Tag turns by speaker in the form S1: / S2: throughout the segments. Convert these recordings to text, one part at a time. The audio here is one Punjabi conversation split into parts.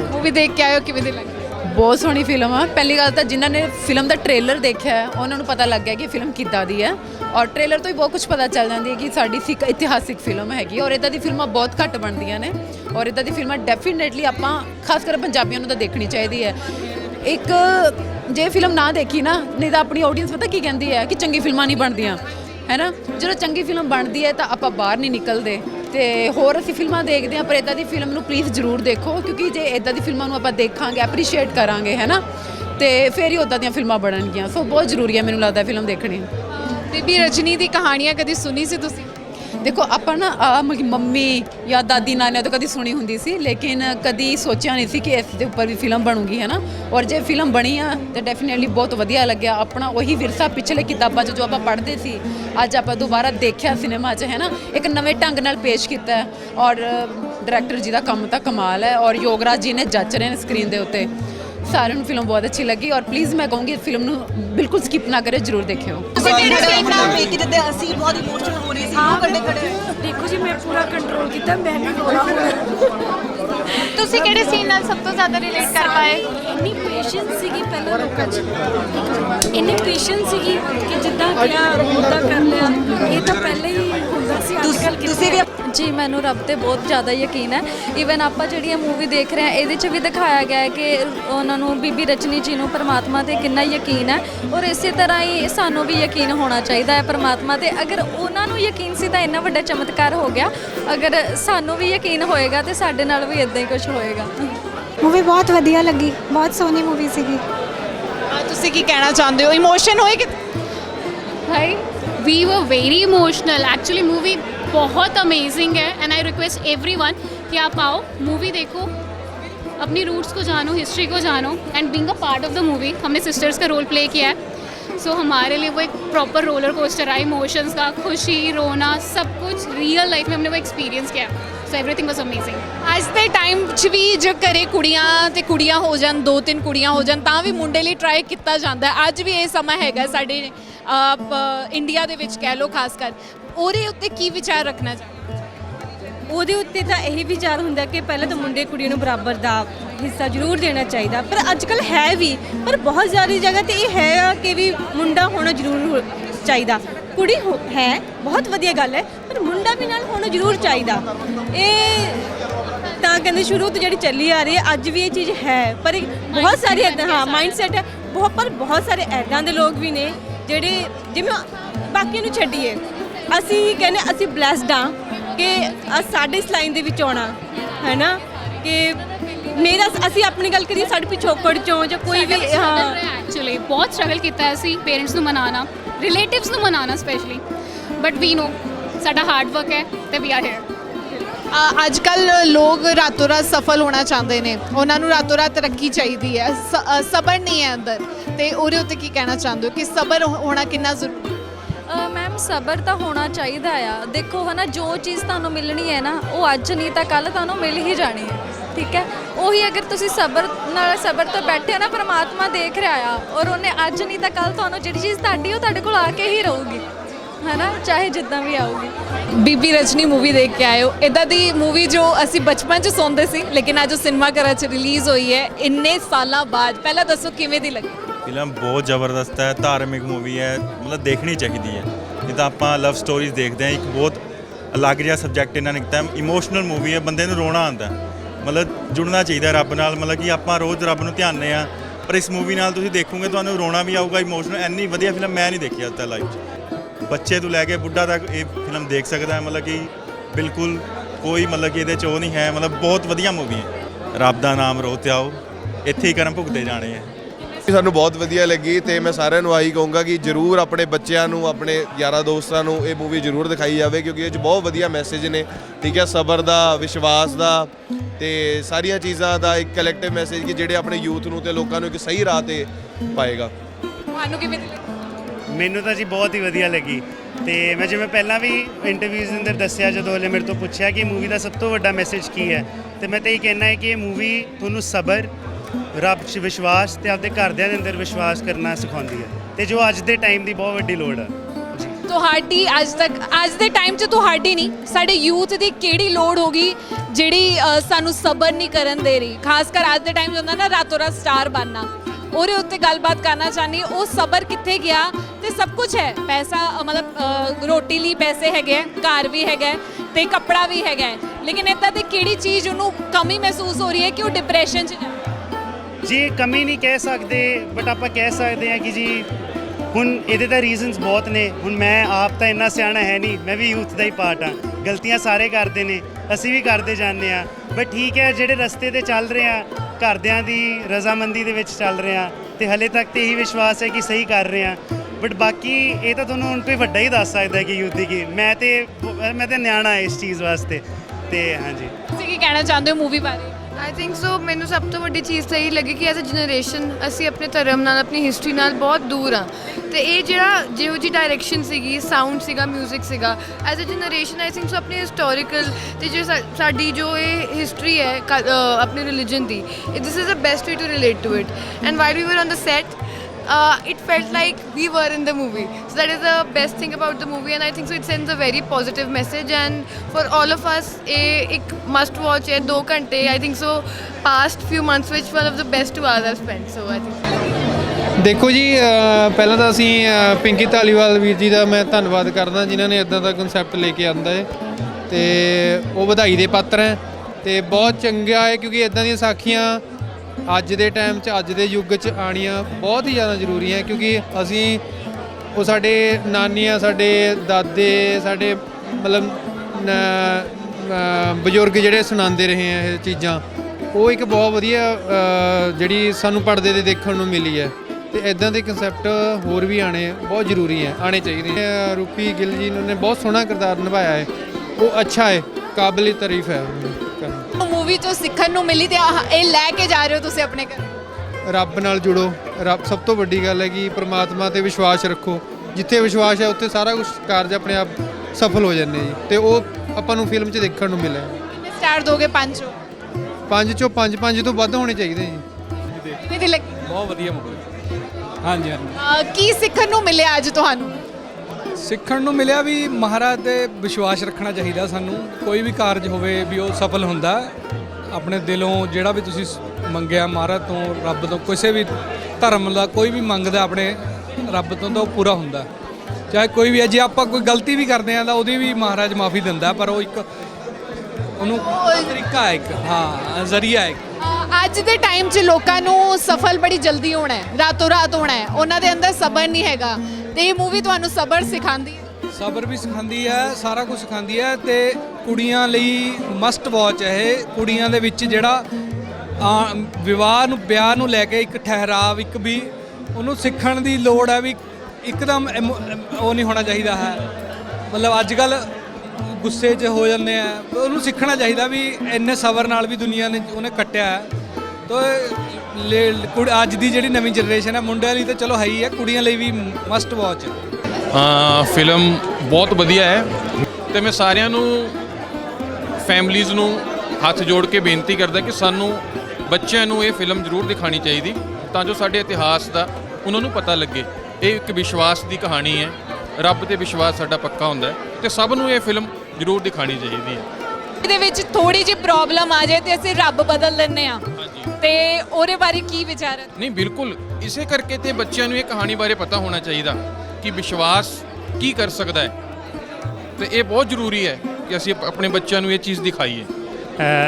S1: ਮੂਵੀ ਦੇਖ ਕੇ ਆਇਓ ਕਿਵੇਂ ਦੀ ਲੱਗੀ।
S2: ਬਹੁਤ ਸੋਹਣੀ ਫਿਲਮ ਆ। ਪਹਿਲੀ ਗੱਲ ਤਾਂ ਜਿਨ੍ਹਾਂ ਨੇ ਫਿਲਮ ਦਾ ਟ੍ਰੇਲਰ ਦੇਖਿਆ ਹੈ, ਉਹਨਾਂ ਨੂੰ ਪਤਾ ਲੱਗ ਗਿਆ ਕਿ ਫਿਲਮ ਕਿੱਦਾਂ ਦੀ ਹੈ। ਔਰ ਟ੍ਰੇਲਰ ਤੋਂ ਹੀ ਬਹੁਤ ਕੁਝ ਪਤਾ ਚੱਲ ਜਾਂਦੀ ਹੈ ਕਿ ਸਾਡੀ ਸਿੱਖ ਇਤਿਹਾਸਿਕ ਫਿਲਮ ਹੈਗੀ। ਔਰ ਇਦਾਂ ਦੀ ਫਿਲਮਾਂ ਬਹੁਤ ਘੱਟ ਬਣਦੀਆਂ ਨੇ। ਔਰ ਇਦਾਂ ਦੀ ਫਿਲਮਾਂ ਡੈਫੀਨੇਟਲੀ ਆਪਾਂ, ਖਾਸ ਕਰ ਪੰਜਾਬੀਆਂ ਨੂੰ ਤਾਂ ਦੇਖਣੀ ਚਾਹੀਦੀ ਹੈ। ਇੱਕ ਜੇ ਫਿਲਮ ਨਾ ਦੇਖੀ ਨਾ, ਨਹੀਂ ਤਾਂ ਆਪਣੀ ਆਡੀਅנס ਪਤਾ ਕੀ ਕਹਿੰਦੀ ਹੈ ਕਿ ਚੰਗੀ ਫਿਲਮਾਂ ਨਹੀਂ ਬਣਦੀਆਂ। ਹੈ ਨਾ ਜਦੋਂ ਚੰਗੀ ਫਿਲਮ ਬਣਦੀ ਹੈ ਤਾਂ ਆਪਾਂ ਬਾਹਰ ਨਹੀਂ ਨਿਕਲਦੇ। ਤੇ ਹੋਰ ਅਸੀਂ ਫਿਲਮਾਂ ਦੇਖਦੇ ਹਾਂ, ਪਰ ਇਦਾਂ ਦੀ ਫਿਲਮ ਨੂੰ ਪਲੀਜ਼ ਜ਼ਰੂਰ ਦੇਖੋ, ਕਿਉਂਕਿ ਜੇ ਇਦਾਂ ਦੀ ਫਿਲਮਾਂ ਨੂੰ ਆਪਾਂ ਦੇਖਾਂਗੇ ਐਪਰੀਸ਼ੀਏਟ ਕਰਾਂਗੇ ਹੈ ਨਾ ਤੇ ਫਿਰ ਹੀ ਉਦਾਂ ਦੀਆਂ ਫਿਲਮਾਂ ਬਣਨਗੀਆਂ। ਸੋ ਬਹੁਤ ਜ਼ਰੂਰੀ ਹੈ ਮੈਨੂੰ ਲੱਗਦਾ ਫਿਲਮ ਦੇਖਣੀ।
S1: ਬੀਬੀ ਰਜਨੀ ਦੀ ਕਹਾਣੀਆਂ ਕਦੀ ਸੁਣੀ ਸੀ ਤੁਸੀਂ?
S2: ਦੇਖੋ, ਆਪਾਂ ਨਾ, ਆਹ ਮਤਲਬ ਮੰਮੀ ਜਾਂ ਦਾਦੀ ਨਾਨਿਆਂ ਤੋਂ ਕਦੀ ਸੁਣੀ ਹੁੰਦੀ ਸੀ, ਲੇਕਿਨ ਕਦੀ ਸੋਚਿਆ ਨਹੀਂ ਸੀ ਕਿ ਇਸ ਦੇ ਉੱਪਰ ਵੀ ਫਿਲਮ ਬਣੂਗੀ ਹੈ ਨਾ ਔਰ ਜੇ ਫਿਲਮ ਬਣੀ ਆ, ਤੇ ਡੈਫੀਨਿਟਲੀ ਬਹੁਤ ਵਧੀਆ ਲੱਗਿਆ। ਆਪਣਾ ਉਹੀ ਵਿਰਸਾ ਪਿਛਲੇ ਕਿਤਾਬਾਂ 'ਚ ਜੋ ਆਪਾਂ ਪੜ੍ਹਦੇ ਸੀ, ਅੱਜ ਆਪਾਂ ਦੁਬਾਰਾ ਦੇਖਿਆ ਸਿਨੇਮਾ 'ਚ ਹੈ ਨਾ ਇੱਕ ਨਵੇਂ ਢੰਗ ਨਾਲ ਪੇਸ਼ ਕੀਤਾ ਔਰ ਡਾਇਰੈਕਟਰ ਜੀ ਦਾ ਕੰਮ ਤਾਂ ਕਮਾਲ ਹੈ, ਔਰ ਯੋਗਰਾਜ ਜੀ ਨੇ ਜੱਚ ਰਹੇ ਨੇ ਸਕਰੀਨ ਦੇ ਉੱਤੇ। ਸਾਰਿਆਂ ਨੂੰ ਫਿਲਮ ਬਹੁਤ ਅੱਛੀ ਲੱਗੀ ਔਰ ਪਲੀਜ਼ ਮੈਂ ਕਹੂੰਗੀ ਫਿਲਮ ਨੂੰ ਬਿਲਕੁਲ ਸਕਿਪ ਨਾ ਕਰੇ ਜ਼ਰੂਰ ਦੇਖਿਓ।
S3: ਤੁਸੀਂ ਕਿਹੜੇ ਸੀਨ ਨਾਲ ਵੇਖ ਕੇ ਜਿੱਦੇ ਅਸੀਂ ਬਹੁਤ ਇਮੋਸ਼ਨਲ ਹੋ ਰਹੇ ਸੀ। ਉਹ ਕੱਢੇ ਖੜੇ।
S4: ਦੇਖੋ ਜੀ ਮੈਂ ਪੂਰਾ ਕੰਟਰੋਲ ਕੀਤਾ ਮੈਂ ਨਹੀਂ ਰੋਣਾ ਹੁਣ
S1: ਤੁਸੀਂ ਕਿਹੜੇ ਸੀਨ ਨਾਲ ਸਭ ਤੋਂ ਜ਼ਿਆਦਾ ਰਿਲੇਟ ਕਰ ਪਾਏ?
S4: ਇੰਨੀ ਪੇਸ਼ੈਂਸ ਸੀਗੀ ਪਹਿਲਾਂ ਲੋਕਾਂ 'ਚ। ਇੰਨੀ ਪੇਸ਼ੈਂਸ ਸੀਗੀ ਕਿ ਜਿੱਦਾਂ ਕਿਹਾ ਉਦਾਂ ਕਰ ਲਿਆ ਇਹ ਤਾਂ ਪਹਿਲਾਂ ਹੀ ਹੁੰਦਾ ਸੀ ਅੱਜ ਕੱਲ੍ਹ
S3: ਤੁਸੀਂ ਵੀ
S5: ਜੀ ਮੈਨੂੰ ਰੱਬ ਤੇ ਬਹੁਤ ਜ਼ਿਆਦਾ ਯਕੀਨ ਹੈ। ਈਵਨ ਆਪਾਂ ਜਿਹੜੀ ਇਹ ਮੂਵੀ ਦੇਖ ਰਹੇ ਹਾਂ ਇਹਦੇ 'ਚ ਵੀ ਦਿਖਾਇਆ ਗਿਆ ਹੈ ਕਿ ਉਹਨਾਂ ਨੂੰ ਬੀਬੀ ਰਚਨੀ ਜੀ ਨੂੰ ਪਰਮਾਤਮਾ ਤੇ ਕਿੰਨਾ ਯਕੀਨ ਹੈ। ਔਰ ਇਸੇ ਤਰ੍ਹਾਂ ਹੀ ਸਾਨੂੰ ਵੀ ਯਕੀਨ ਹੋਣਾ ਚਾਹੀਦਾ ਹੈ ਪਰਮਾਤਮਾ ਤੇ। ਅਗਰ ਉਹਨਾਂ ਨੂੰ ਯਕੀਨ ਸੀ ਤਾਂ ਇੰਨਾ ਵੱਡਾ ਚਮਤਕਾਰ ਹੋ ਗਿਆ। ਅਗਰ ਸਾਨੂੰ ਵੀ ਯਕੀਨ ਹੋਏਗਾ ਤੇ ਸਾਡੇ ਨਾਲ ਵੀ ਇਦਾਂ ਹੀ ਕੁਝ ਹੋਏਗਾ।
S6: ਮੂਵੀ ਬਹੁਤ ਵਧੀਆ ਲੱਗੀ। ਬਹੁਤ ਸੋਹਣੀ ਮੂਵੀ ਸੀਗੀ।
S1: ਤੁਸੀਂ ਕੀ ਕਹਿਣਾ ਚਾਹੁੰਦੇ ਹੋ? ਇਮੋਸ਼ਨ ਹੋਏ ਕਿ
S7: भाई we were very emotional actually movie बहुत अमेजिंग है एंड आई रिक्वेस्ट एवरीवन कि आप आओ मूवी देखो अपनी रूट्स को जानो हिस्ट्री को जानो and being a part of the movie हमने सिस्टर्स का रोल प्ले किया है सो हमारे लिए वो एक प्रॉपर रोलर कोस्टर है इमोशंस का खुशी रोना सब कुछ रियल लाइफ में हमने वो एक्सपीरियंस किया सो एवरीथिंग वाज अमेजिंग
S1: ਅੱਜ ਦੇ ਟਾਈਮ 'ਚ ਵੀ ਜੋ ਘਰੇ ਕੁੜੀਆਂ ਤੇ ਕੁੜੀਆਂ ਹੋ ਜਾਣ ਦੋ ਤਿੰਨ ਕੁੜੀਆਂ ਹੋ ਜਾਣ ਤਾਂ ਵੀ ਮੁੰਡੇ ਲਈ ਟਰਾਈ ਕੀਤਾ ਜਾਂਦਾ ਹੈ ਅੱਜ ਵੀ ਇਹ ਸਮਾਂ ਹੈਗਾ ਸਾਡੇ ਅਹ, ਪ- ਇੰਡੀਆ ਦੇ ਵਿੱਚ ਕਹਿ ਲਓ ਖਾਸ ਕਰ ਉਹਦੇ ਉੱਤੇ ਕੀ ਵਿਚਾਰ ਰੱਖਣਾ ਚਾਹੀਦਾ
S8: ਉਹਦੇ ਉੱਤੇ ਤਾਂ ਇਹ ਵਿਚਾਰ ਹੁੰਦਾ ਕਿ ਪਹਿਲਾਂ ਤਾਂ ਮੁੰਡੇ ਕੁੜੀਆਂ ਨੂੰ ਬਰਾਬਰ ਦਾ ਹਿੱਸਾ ਜ਼ਰੂਰ ਦੇਣਾ ਚਾਹੀਦਾ ਪਰ ਅੱਜ ਕੱਲ ਹੈ ਵੀ ਪਰ ਬਹੁਤ ਜ਼ਿਆਦਾ ਜਗ੍ਹਾ ਤੇ ਇਹ ਹੈ ਕਿ ਵੀ ਮੁੰਡਾ ਹੋਣਾ ਜ਼ਰੂਰ ਚਾਹੀਦਾ। ਕੁੜੀ ਹੋ- ਬਹੁਤ ਵਧੀਆ ਗੱਲ ਹੈ ਪਰ ਮੁੰਡਾ ਵੀ ਨਾਲ ਹੋਣਾ ਜ਼ਰੂਰ ਚਾਹੀਦਾ। ਇਹ ਤਾਂ ਕਹਿੰਦੇ ਸ਼ੁਰੂ ਤੋਂ ਜਿਹੜੀ ਚੱਲੀ ਆ ਰਹੀ ਹੈ ਅੱਜ ਵੀ ਇਹ ਚੀਜ਼ ਹੈ ਪਰ ਬਹੁਤ ਸਾਰੇ ਹਾਂ ਮਾਈਂਡਸੈਟ ਹੈ ਬਹੁਤ ਪਰ ਬਹੁਤ ਸਾਰੇ ਐਦਾਂ ਦੇ ਲੋਕ ਵੀ ਨੇ ਜਿਹੜੇ ਜਿਵੇਂ ਬਾਕੀ ਨੂੰ ਛੱਡੀਏ ਅਸੀਂ ਕਹਿੰਦੇ ਅਸੀਂ ਬਲੈਸਡ ਆ ਕਿ ਸਾਡੇ ਇਸ ਲਾਈਨ ਦੇ ਵਿੱਚ ਆਉਣਾ ਹੈ ਨਾ ਕਿ ਮੇਰਾ ਅਸੀਂ ਆਪਣੀ ਗੱਲ ਕਰੀਏ ਸਾਡੇ ਪਿਛੋਕੜ ਚੋਂ ਜਾਂ ਕੋਈ ਵੀ ਹਾਂ।
S7: ਐਕਚੁਅਲੀ ਬਹੁਤ ਸਟਰਗਲ ਕੀਤਾ ਅਸੀਂ ਪੇਰੈਂਟਸ ਨੂੰ ਮਨਾਣਾ ਰਿਲੇਟਿਵਸ ਨੂੰ ਮਨਾਣਾ ਸਪੈਸ਼ਲੀ ਬਟ ਵੀ ਨੋ ਸਾਡਾ ਹਾਰਡ ਵਰਕ ਹੈ ਤੇ ਵੀ ਆਰ
S1: ਹੈ ਅੱਜ ਕੱਲ ਲੋਕ ਰਾਤੋਂ ਰਾਤ ਸਫਲ ਹੋਣਾ ਚਾਹੁੰਦੇ ਨੇ। ਉਹਨਾਂ ਨੂੰ ਰਾਤੋਂ ਰਾਤ ਤਰੱਕੀ ਚਾਹੀਦੀ ਹੈ। ਸ- ਸਬਰ ਨਹੀਂ ਹੈ ਅੰਦਰ। ਤੇ ਉਹਦੇ ਉੱਤੇ ਕੀ ਕਹਿਣਾ ਚਾਹੁੰਦੇ ਹੋ? ਕਿ ਸਬਰ ਹੋਣਾ ਕਿੰਨਾ ਜ਼ਰੂਰੀ
S5: ਮੈਮ, ਸਬਰ ਤਾਂ ਹੋਣਾ ਚਾਹੀਦਾ ਆ। ਦੇਖੋ ਹਨਾ, ਜੋ ਚੀਜ਼ ਤੁਹਾਨੂੰ ਮਿਲਣੀ ਹੈ ਨਾ, ਉਹ ਅੱਜ ਨਹੀਂ ਤਾਂ ਕੱਲ ਤੁਹਾਨੂੰ ਮਿਲ ਹੀ ਜਾਣੀ ਹੈ। ਠੀਕ ਹੈ? ਉਹੀ ਅਗਰ ਤੁਸੀਂ ਸਬਰ ਨਾਲ ਸਬਰ ਤੋਂ ਬੈਠੇ ਹੋ ਨਾ, ਪਰਮਾਤਮਾ ਦੇਖ ਰਿਹਾ ਆ, ਔਰ ਉਹਨੇ ਅੱਜ ਨਹੀਂ ਤਾਂ ਕੱਲ ਤੁਹਾਨੂੰ ਜਿਹੜੀ ਚੀਜ਼ ਤੁਹਾਡੀ, ਉਹ ਤੁਹਾਡੇ ਕੋਲ ਆ ਕੇ ਹੀ ਰਹੂਗੀ। ਹਨਾ, ਚਾਹੇ ਜਿੱਦਾਂ ਵੀ ਆਊਗੀ।
S1: ਬੀਬੀ ਰਜਨੀ ਮੂਵੀ ਦੇਖ ਕੇ ਆਇਓ ਇਦਾਂ ਦੀ ਮੂਵੀ ਜੋ ਅਸੀਂ ਬਚਪਨ 'ਚ ਸੁਣਦੇ ਸੀ, ਲੇਕਿਨ ਅੱਜ ਉਹ ਸਿਨੇਮਾ ਘਰਾਂ 'ਚ ਰਿਲੀਜ਼ ਹੋਈ ਹੈ, ਇੰਨੇ ਸਾਲਾਂ ਬਾਅਦ। ਪਹਿਲਾਂ ਦੱਸੋ, ਕਿਵੇਂ ਦੀ ਲੱਗੀ?
S9: ਫਿਲਮ ਬਹੁਤ ਜ਼ਬਰਦਸਤ ਹੈ, ਧਾਰਮਿਕ ਮੂਵੀ ਹੈ, ਮਤਲਬ ਦੇਖਣੀ ਚਾਹੀਦੀ ਹੈ। ਜਿੱਦਾਂ ਆਪਾਂ ਲਵ ਸਟੋਰੀਜ਼ ਦੇਖਦੇ ਹਾਂ, ਇੱਕ ਬਹੁਤ ਅਲੱਗ ਜਿਹਾ ਸਬਜੈਕਟ ਇਹਨਾਂ ਨੇ ਕੀਤਾ। ਇਮੋਸ਼ਨਲ ਮੂਵੀ ਹੈ, ਬੰਦੇ ਨੂੰ ਰੋਣਾ ਆਉਂਦਾ ਮਤਲਬ ਜੁੜਨਾ ਚਾਹੀਦਾ ਰੱਬ ਨਾਲ, ਮਤਲਬ ਕਿ ਆਪਾਂ ਰੋਜ਼ ਰੱਬ ਨੂੰ ਧਿਆਨੇ ਆ ਪਰ ਇਸ ਮੂਵੀ ਨਾਲ ਤੁਸੀਂ ਦੇਖੋਗੇ, ਤੁਹਾਨੂੰ ਰੋਣਾ ਵੀ ਆਊਗਾ ਇਮੋਸ਼ਨਲ ਇੰਨੀ ਵਧੀਆ ਫਿਲਮ ਮੈਂ ਨਹੀਂ ਦੇਖੀ ਅੱਜ ਤੱਕ ਲਾਈਫ 'ਚ। ਬੱਚੇ ਤੋਂ ਲੈ ਕੇ ਬੁੱਢਾ ਤੱਕ ਇਹ ਫਿਲਮ ਦੇਖ ਸਕਦਾ ਹੈ। ਮਤਲਬ ਕਿ ਬਿਲਕੁਲ ਕੋਈ ਮਤਲਬ ਕਿ ਇਹਦੇ 'ਚ ਉਹ ਨਹੀਂ ਹੈ। ਮਤਲਬ ਬਹੁਤ ਵਧੀਆ ਮੂਵੀ ਹੈ। ਰੱਬ ਦਾ ਨਾਮ ਰੋ ਤੇ ਆਓ। ਇੱਥੇ ਹੀ ਕਰਮ ਭੁਗਤੇ ਜਾਣੇ ਆ
S10: ਸਾਨੂੰ ਬਹੁਤ ਵਧੀਆ ਲੱਗੀ ਤੇ ਮੈਂ ਸਾਰਿਆਂ ਨੂੰ ਆਹੀ ਕਹੂੰਗਾ ਕਿ ਜਰੂਰ ਆਪਣੇ ਬੱਚਿਆਂ ਨੂੰ ਆਪਣੇ ਯਾਰਾਂ ਦੋਸਤਾਂ ਨੂੰ ਇਹ ਮੂਵੀ ਜਰੂਰ ਦਿਖਾਈ ਜਾਵੇ ਕਿਉਂਕਿ ਇਹ 'ਚ ਬਹੁਤ ਵਧੀਆ ਮੈਸੇਜ ਨੇ। ਠੀਕ ਹੈ ਸਬਰ ਦਾ ਵਿਸ਼ਵਾਸ ਦਾ ਤੇ ਸਾਰੀਆਂ ਚੀਜ਼ਾਂ ਦਾ ਇੱਕ ਕਲੈਕਟਿਵ ਮੈਸੇਜ ਕਿ ਜਿਹੜੇ ਆਪਣੇ ਯੂਥ ਨੂੰ ਤੇ ਲੋਕਾਂ ਨੂੰ ਇੱਕ ਸਹੀ ਰਾਹ ਤੇ ਪਾਏਗਾ।
S1: ਤੁਹਾਨੂੰ ਕਿਵੇਂ ਦੀ ਲੱਗੀ?
S11: ਮੈਨੂੰ ਤਾਂ ਜੀ ਬਹੁਤ ਹੀ ਵਧੀਆ ਲੱਗੀ। ਤੇ ਮੈਂ ਜਿਵੇਂ ਪਹਿਲਾਂ ਵੀ ਇੰਟਰਵਿਊਜ਼ ਦੇ ਅੰਦਰ ਦੱਸਿਆ ਜਦੋਂ ਹਲੇ ਮੇਰੇ ਤੋਂ ਪੁੱਛਿਆ ਕਿ ਮੂਵੀ ਦਾ ਸਭ ਤੋਂ ਵੱਡਾ ਮੈਸੇਜ ਕੀ ਹੈ ਤੇ ਮੈਂ ਤਾਂ ਇਹ ਕਹਿਣਾ ਹੈ ਕਿ ਇਹ ਮੂਵੀ ਤੁਹਾਨੂੰ ਸਬਰ ਰੱਬ 'ਚ ਵਿਸ਼ਵਾਸ ਤੇ ਆਪਦੇ ਘਰਦਿਆਂ ਦੇ ਅੰਦਰ ਵਿਸ਼ਵਾਸ ਕਰਨਾ ਸਿਖਾਉਂਦੀ ਹੈ। ਤੇ ਜੋ ਅੱਜ ਦੇ ਟਾਈਮ ਦੀ ਬਹੁਤ ਵੱਡੀ ਲੋੜ ਹੈ
S1: ਤੁਹਾਡੀ ਅੱਜ ਤੱਕ ਅੱਜ ਦੇ ਟਾਈਮ 'ਚ ਤੁਹਾਡੀ ਨਹੀਂ ਸਾਡੇ ਯੂਥ ਦੀ ਕਿਹੜੀ ਲੋੜ ਹੋਗੀ ਜਿਹੜੀ ਅ, ਸਾਨੂੰ ਸਬਰ ਨਹੀਂ ਕਰਨ ਦੇ ਰਹੀ? ਖਾਸ ਕਰ ਅੱਜ ਦੇ ਟਾਈਮ 'ਚ ਹੁੰਦਾ ਨਾ ਰਾਤੋਂ ਰਾਤ ਸਟਾਰ ਬਣਨਾ। ਉਹਦੇ ਉੱਤੇ ਗੱਲਬਾਤ ਕਰਨਾ ਚਾਹਨੀ ਉਹ ਸਬਰ ਕਿੱਥੇ ਗਿਆ? ਤੇ ਸਭ ਕੁਝ ਹੈ। ਪੈਸਾ ਮਤਲਬ ਰੋਟੀ ਲਈ ਪੈਸੇ ਹੈਗੇ ਹੈ, ਘਰ ਵੀ ਹੈਗਾ ਹੈ ਤੇ ਕੱਪੜਾ ਵੀ ਹੈਗਾ ਲੇਕਿਨ ਇਦਾਂ ਦੀ ਕਿਹੜੀ ਚੀਜ਼ ਉਹਨੂੰ ਕਮੀ ਮਹਿਸੂਸ ਹੋ ਰਹੀ ਹੈ ਕਿ ਉਹ ਡਿਪਰੈਸ਼ਨ 'ਚ ਜਾ ਰਿਹਾ
S11: ਜੀ ਕਮੀ ਨਹੀਂ ਕਹਿ ਸਕਦੇ ਬਟ ਆਪਾਂ ਕਹਿ ਸਕਦੇ ਹਾਂ ਕਿ ਜੀ ਹੁਣ ਇਹਦੇ ਤਾਂ ਰੀਜ਼ਨਸ ਬਹੁਤ ਨੇ। ਹੁਣ ਮੈਂ ਆਪ ਤਾਂ ਇੰਨਾ ਸਿਆਣਾ ਹੈ ਨਹੀਂ ਮੈਂ ਵੀ ਯੂਥ ਦਾ ਹੀ ਪਾਰਟ ਆ ਗਲਤੀਆਂ ਸਾਰੇ ਕਰਦੇ ਨੇ ਅਸੀਂ ਵੀ ਕਰਦੇ ਜਾਂਦੇ ਆ ਬਟ ਠੀਕ ਹੈ ਜਿਹੜੇ ਰਸਤੇ ਤੇ ਚੱਲ ਰਹੇ ਆ ਘਰਦਿਆਂ ਦੀ ਰਜ਼ਾਮੰਦੀ ਦੇ ਵਿੱਚ ਚੱਲ ਰਹੇ ਆ ਤੇ ਹਲੇ ਤੱਕ ਤੇ ਇਹੀ ਵਿਸ਼ਵਾਸ ਹੈ ਕਿ ਸਹੀ ਕਰ ਰਹੇ ਆ ਬਟ ਬਾਕੀ ਇਹ ਤਾਂ ਤੁਹਾਨੂੰ ਹੁਣ ਕੋਈ ਵੱਡਾ ਹੀ ਦੱਸ ਸਕਦਾ ਹੈ ਕਿ ਯੂਥ ਦੀ ਕੀ। ਮੈਂ ਤੇ ਮੈਂ ਤੇ ਨਿਆਣਾ ਇਸ ਚੀਜ਼ ਵਾਸਤੇ। ਤੇ ਹਾਂਜੀ।
S1: ਤੁਸੀਂ ਕੀ ਕਹਿਣਾ ਚਾਹੁੰਦੇ ਹੋ ਮੂਵੀ ਬਾਰੇ?
S12: ਆਈ ਥਿੰਕ ਸੋ ਮੈਨੂੰ ਸਭ ਤੋਂ ਵੱਡੀ ਚੀਜ਼ ਤਾਂ ਇਹ ਲੱਗੀ ਕਿ ਐਜ਼ ਅ ਜਨਰੇਸ਼ਨ ਅਸੀਂ ਆਪਣੇ ਧਰਮ ਨਾਲ ਆਪਣੀ ਹਿਸਟਰੀ ਨਾਲ ਬਹੁਤ ਦੂਰ ਆ ਤੇ ਇਹ ਜਿਹੜਾ ਜਿਹੋ ਜੀ ਡਾਇਰੈਕਸ਼ਨ ਸੀਗੀ ਸਾਊਂਡ ਸੀਗਾ 뮤직 ਸੀਗਾ as a generation I think so ਆਪਣੀ ਹਿਸਟੋਰੀਕਲ ਤੇ ਜੋ ਸਾ- ਸਾਡੀ ਜੋ ਇਹ ਹਿਸਟਰੀ ਹੈ ਕ- ਅ, ਆਪਣੀ religion the this is the best way to relate to it and while we were on the set uh, it felt like we were in the movie. So that is the best thing about the movie, and I think so it sends a very positive message. And for all of us, a एक must watch है दो घंटे. I think so. Past few months, which one of the best two hours I've spent. So I think.
S13: ਦੇਖੋ ਜੀ ਪਹਿਲਾਂ ਤਾਂ ਅਸੀਂ ਪਿੰਕੀ ਧਾਲੀਵਾਲ ਵੀਰ ਜੀ ਦਾ ਮੈਂ ਧੰਨਵਾਦ ਕਰਦਾ, ਜਿਨ੍ਹਾਂ ਨੇ ਇਦਾਂ ਦਾ ਕਨਸੈਪਟ ਲੈ ਕੇ ਆਂਦਾ ਹੈ ਤੇ ਉਹ ਵਧਾਈ ਦੇ ਪਾਤਰ ਹੈ। ਤੇ ਬਹੁਤ ਚੰਗਾ ਹੈ ਕਿਉਂਕਿ ਇਦਾਂ ਦੀਆਂ ਸਾਖੀਆਂ ਅੱਜ ਦੇ ਟਾਈਮ 'ਚ, ਅੱਜ ਦੇ ਯੁੱਗ 'ਚ ਆਣੀਆਂ ਬਹੁਤ ਹੀ ਜ਼ਿਆਦਾ ਜ਼ਰੂਰੀ ਹੈ, ਕਿਉਂਕਿ ਅਸੀਂ ਉਹ ਸਾਡੇ ਨਾਨੀਆਂ, ਸਾਡੇ ਦਾਦੇ, ਸਾਡੇ ਮਤਲਬ ਬਜ਼ੁਰਗ ਜਿਹੜੇ ਸੁਣਾਉਂਦੇ ਰਹੇ ਆ ਇਹ ਚੀਜ਼ਾਂ, ਉਹ ਇੱਕ ਬਹੁਤ ਵਧੀਆ ਜਿਹੜੀ ਸਾਨੂੰ ਪਰਦੇ ਤੇ ਦੇਖਣ ਨੂੰ ਮਿਲੀ ਹੈ। ਤੇ ਇਦਾਂ ਦੇ ਕਨਸੈਪਟ ਹੋਰ ਵੀ ਆਣੇ ਬਹੁਤ ਜ਼ਰੂਰੀ ਹੈ ਆਣੇ ਚਾਹੀਦੇ ਹੈ ਰੂਪੀ ਗਿੱਲ ਜੀ ਨੇ ਬਹੁਤ ਸੋਹਣਾ ਕਿਰਦਾਰ ਨਿਭਾਇਆ ਹੈ। ਉਹ ਅੱਛਾ ਹੈ ਕਾਬਿਲ ਤਾਰੀਫ ਹੈ
S1: ਮੂਵੀ ਤੋਂ ਸਿੱਖਣ ਨੂੰ ਮਿਲੀ ਤੇ ਇਹ ਲੈ ਕੇ ਜਾ ਰਹੇ ਹੋ ਤੁਸੀਂ ਆਪਣੇ ਘਰ?
S13: ਰੱਬ ਨਾਲ ਜੁੜੋ। ਰੱਬ ਸਭ ਤੋਂ ਵੱਡੀ ਗੱਲ ਹੈ ਕਿ ਪ੍ਰਮਾਤਮਾ ਤੇ ਵਿਸ਼ਵਾਸ ਰੱਖੋ। ਜਿੱਥੇ ਵਿਸ਼ਵਾਸ ਹੈ ਉੱਥੇ ਸਾਰਾ ਕੁਝ ਕਾਰਜ ਆਪਣੇ ਆਪ ਸਫਲ ਹੋ ਜਾਂਦੇ ਜੀ। ਤੇ ਉਹ ਆਪਾਂ ਨੂੰ ਫਿਲਮ 'ਚ ਦੇਖਣ ਨੂੰ ਮਿਲਿਆ।
S1: ਕਿੰਨੇ ਸਟਾਰ ਦੋਗੇ? ਪੰਜ ਚੋਂ?
S13: ਪੰਜ ਚੋਂ ਪੰਜ ਪੰਜ ਤੋਂ ਵੱਧ ਹੋਣੇ ਚਾਹੀਦੇ ਜੀ।
S14: ਬਹੁਤ ਵਧੀਆ ਮੂਵੀ ਹਾਂਜੀ ਹਾਂਜੀ।
S1: ਕੀ ਸਿੱਖਣ ਨੂੰ ਮਿਲਿਆ ਅੱਜ ਤੁਹਾਨੂੰ?
S14: ਸਿੱਖਣ ਨੂੰ ਮਿਲਿਆ ਵੀ ਮਹਾਰਾਜ ਤੇ ਵਿਸ਼ਵਾਸ ਰੱਖਣਾ ਚਾਹੀਦਾ ਸਾਨੂੰ। ਕੋਈ ਵੀ ਕਾਰਜ ਹੋਵੇ ਵੀ ਉਹ ਸਫਲ ਹੁੰਦਾ ਆਪਣੇ ਦਿਲੋਂ ਜਿਹੜਾ ਵੀ ਤੁਸੀਂ ਸ- ਮੰਗਿਆ ਮਹਾਰਾਜ ਤੋਂ ਰੱਬ ਤੋਂ ਕਿਸੇ ਵੀ ਧਰਮ ਦਾ ਕੋਈ ਵੀ ਮੰਗਦਾ ਆਪਣੇ ਰੱਬ ਤੋਂ ਤਾਂ ਉਹ ਪੂਰਾ ਹੁੰਦਾ। ਚਾਹੇ ਕੋਈ ਵੀ ਹੈ ਜੇ ਆਪਾਂ ਕੋਈ ਗਲਤੀ ਵੀ ਕਰਦੇ ਆ ਤਾਂ ਉਹਦੀ ਵੀ ਮਹਾਰਾਜ ਮਾਫੀ ਦਿੰਦਾ ਪਰ ਉਹ ਇੱਕ ਉਹਨੂੰ ਤਰੀਕਾ ਹੈ ਇੱਕ ਹਾਂ ਜ਼ਰੀਆ ਹੈ ਇੱਕ।
S1: ਅੱਜ ਦੇ ਟਾਈਮ 'ਚ ਲੋਕਾਂ ਨੂੰ ਸਫਲ ਬੜੀ ਜਲਦੀ ਹੋਣਾ ਹੈ ਰਾਤੋਂ ਰਾਤ ਹੋਣਾ ਹੈ। ਉਹਨਾਂ ਦੇ ਅੰਦਰ ਸਬਰ ਨਹੀਂ ਹੈਗਾ। ਤੇ ਇਹ ਮੂਵੀ ਤੁਹਾਨੂੰ ਸਬਰ ਸਿਖਾਉਂਦੀ ਹੈ?
S14: ਸਬਰ ਵੀ ਸਿਖਾਉਂਦੀ ਹੈ ਸਾਰਾ ਕੁਝ ਸਿਖਾਉਂਦੀ ਹੈ ਤੇ ਕੁੜੀਆਂ ਲਈ ਮਸਟ ਵਾਚ ਹੈ ਇਹ। ਕੁੜੀਆਂ ਦੇ ਵਿੱਚ ਜਿਹੜਾ ਆ, ਵਿਵਾਹ ਨੂੰ ਵਿਆਹ ਨੂੰ ਲੈ ਕੇ ਇੱਕ ਠਹਿਰਾਵ ਇੱਕ ਵੀ ਉਹਨੂੰ ਸਿੱਖਣ ਦੀ ਲੋੜ ਹੈ ਵੀ ਇੱਕਦਮ ਐਮੋ- ਉਹ ਨਹੀਂ ਹੋਣਾ ਚਾਹੀਦਾ ਹੈ। ਮਤਲਬ ਅੱਜ ਕੱਲ ਗੁੱਸੇ 'ਚ ਹੋ ਜਾਂਦੇ ਆ। ਉਹਨੂੰ ਸਿੱਖਣਾ ਚਾਹੀਦਾ ਵੀ ਇੰਨੇ ਸਬਰ ਨਾਲ ਵੀ ਦੁਨੀਆ ਨੇ ਉਹਨੇ ਕੱਟਿਆ ਹੈ। ਤੋ ਇਹ ਲੈ- ਕੁੜ- ਅੱਜ ਦੀ ਜਿਹੜੀ ਨਵੀਂ ਜਨਰੇਸ਼ਨ ਹੈ, ਮੁੰਡਿਆਂ ਲਈ ਤਾਂ ਚਲੋ ਹੈ ਹੀ ਹੈ, ਕੁੜੀਆਂ ਲਈ ਵੀ ਮਸਟ ਵਾਚ
S15: ਫਿਲਮ ਬਹੁਤ ਵਧੀਆ ਹੈ। ਤੇ ਮੈਂ ਸਾਰਿਆਂ ਨੂੰ ਫੈਮਲੀਜ਼ ਨੂੰ ਹੱਥ ਜੋੜ ਕੇ ਬੇਨਤੀ ਕਰਦਾ ਕਿ ਸਾਨੂੰ ਬੱਚਿਆਂ ਨੂੰ ਇਹ ਫਿਲਮ ਜ਼ਰੂਰ ਦਿਖਾਣੀ ਚਾਹੀਦੀ, ਤਾਂ ਜੋ ਸਾਡੇ ਇਤਿਹਾਸ ਦਾ ਉਹਨਾਂ ਨੂੰ ਪਤਾ ਲੱਗੇ। ਇਹ ਇੱਕ ਵਿਸ਼ਵਾਸ ਦੀ ਕਹਾਣੀ ਹੈ। ਰੱਬ ਤੇ ਵਿਸ਼ਵਾਸ ਸਾਡਾ ਪੱਕਾ ਹੁੰਦਾ ਹੈ ਤੇ ਸਭ ਨੂੰ ਇਹ ਫਿਲਮ ਜ਼ਰੂਰ ਦਿਖਾਣੀ ਚਾਹੀਦੀ ਹੈ।
S1: ਇਹਦੇ ਵਿੱਚ ਥੋੜੀ ਜਿਹੀ ਪ੍ਰੋਬਲਮ ਆ ਜਾਏ ਤੇ ਅਸੀਂ ਰੱਬ ਬਦਲ ਲੈਂਦੇ ਆ ਤੇ ਉਹਦੇ ਬਾਰੇ ਕੀ ਵਿਚਾਰ ਹੈ?
S15: ਨਹੀਂ ਬਿਲਕੁਲ। ਇਸੇ ਕਰਕੇ ਤੇ ਬੱਚਿਆਂ ਨੂੰ ਇਹ ਕਹਾਣੀ ਬਾਰੇ ਪਤਾ ਹੋਣਾ ਚਾਹੀਦਾ ਕਿ ਵਿਸ਼ਵਾਸ ਕੀ ਕਰ ਸਕਦਾ ਹੈ। ਤੇ ਇਹ ਬਹੁਤ ਜ਼ਰੂਰੀ ਹੈ ਕਿ ਅਸੀਂ ਆਪ- ਆਪਣੇ ਬੱਚਿਆਂ ਨੂੰ ਇਹ ਚੀਜ਼ ਦਿਖਾਈਏ।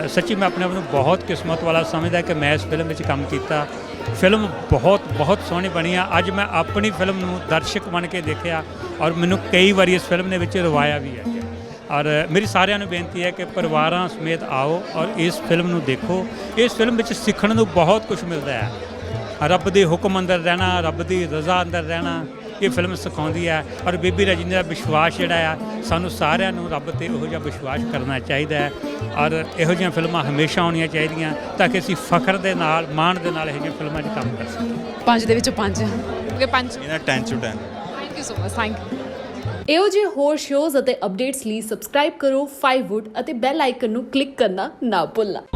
S16: ਅ, ਸੱਚੀ ਮੈਂ ਆਪਣੇ ਆਪ ਨੂੰ ਬਹੁਤ ਕਿਸਮਤ ਵਾਲਾ ਸਮਝਦਾ ਕਿ ਮੈਂ ਇਸ ਫਿਲਮ ਵਿੱਚ ਕੰਮ ਕੀਤਾ। ਫਿਲਮ ਬਹੁਤ ਬਹੁਤ ਸੋਹਣੀ ਬਣੀ ਆ। ਅੱਜ ਮੈਂ ਆਪਣੀ ਫਿਲਮ ਨੂੰ ਦਰਸ਼ਕ ਬਣ ਕੇ ਦੇਖਿਆ ਔਰ ਮੈਨੂੰ ਕਈ ਵਾਰੀ ਇਸ ਫਿਲਮ ਦੇ ਵਿੱਚ ਰਵਾਇਆ ਵੀ ਹੈ। ਔਰ ਮੇਰੀ ਸਾਰਿਆਂ ਨੂੰ ਬੇਨਤੀ ਹੈ ਕਿ ਪਰਿਵਾਰਾਂ ਸਮੇਤ ਆਓ ਔਰ ਇਸ ਫਿਲਮ ਨੂੰ ਦੇਖੋ। ਇਸ ਫਿਲਮ ਵਿੱਚ ਸਿੱਖਣ ਨੂੰ ਬਹੁਤ ਕੁਝ ਮਿਲਦਾ ਹੈ। ਰੱਬ ਦੇ ਹੁਕਮ ਅੰਦਰ ਰਹਿਣਾ, ਰੱਬ ਦੀ ਰਜ਼ਾ ਅੰਦਰ ਰਹਿਣਾ ਇਹ ਫਿਲਮ ਸਿਖਾਉਂਦੀ ਹੈ ਔਰ ਬੀਬੀ ਰਜਨੀ ਦਾ ਵਿਸ਼ਵਾਸ ਜਿਹੜਾ ਆ ਸਾਨੂੰ ਸਾਰਿਆਂ ਨੂੰ ਰੱਬ ਤੇ ਇਹੋ ਜਿਹਾ ਵਿਸ਼ਵਾਸ ਕਰਨਾ ਚਾਹੀਦਾ ਹੈ ਔਰ ਇਹੋ ਜਿਹੀਆਂ ਫਿਲਮਾਂ ਹਮੇਸ਼ਾ ਆਉਣੀਆਂ ਚਾਹੀਦੀਆਂ ਤਾਂ ਕਿ ਅਸੀਂ ਫਖਰ ਦੇ ਨਾਲ ਮਾਣ ਦੇ ਨਾਲ ਇਹੋ ਜਿਹੀਆਂ ਫਿਲਮਾਂ 'ਚ ਕੰਮ ਕਰ ਸਕੀਏ।
S2: ਪੰਜ ਦੇ ਵਿੱਚੋਂ ਪੰਜ।
S1: ਕਿਉਂਕਿ ਪੰਜ।
S9: ਇਹਨਾਂ 10 to 10
S1: thank you so much thank you
S17: ਇਹੋ ਜਿਹੇ ਹੋਰ ਸ਼ੋਜ਼ ਅਤੇ ਅਪਡੇਟਸ ਲਈ ਸਬਸਕ੍ਰਾਈਬ ਕਰੋ 5wood ਅਤੇ ਬੈਲ ਆਈਕਨ ਨੂੰ ਕਲਿੱਕ ਕਰਨਾ ਨਾ ਭੁੱਲਣਾ।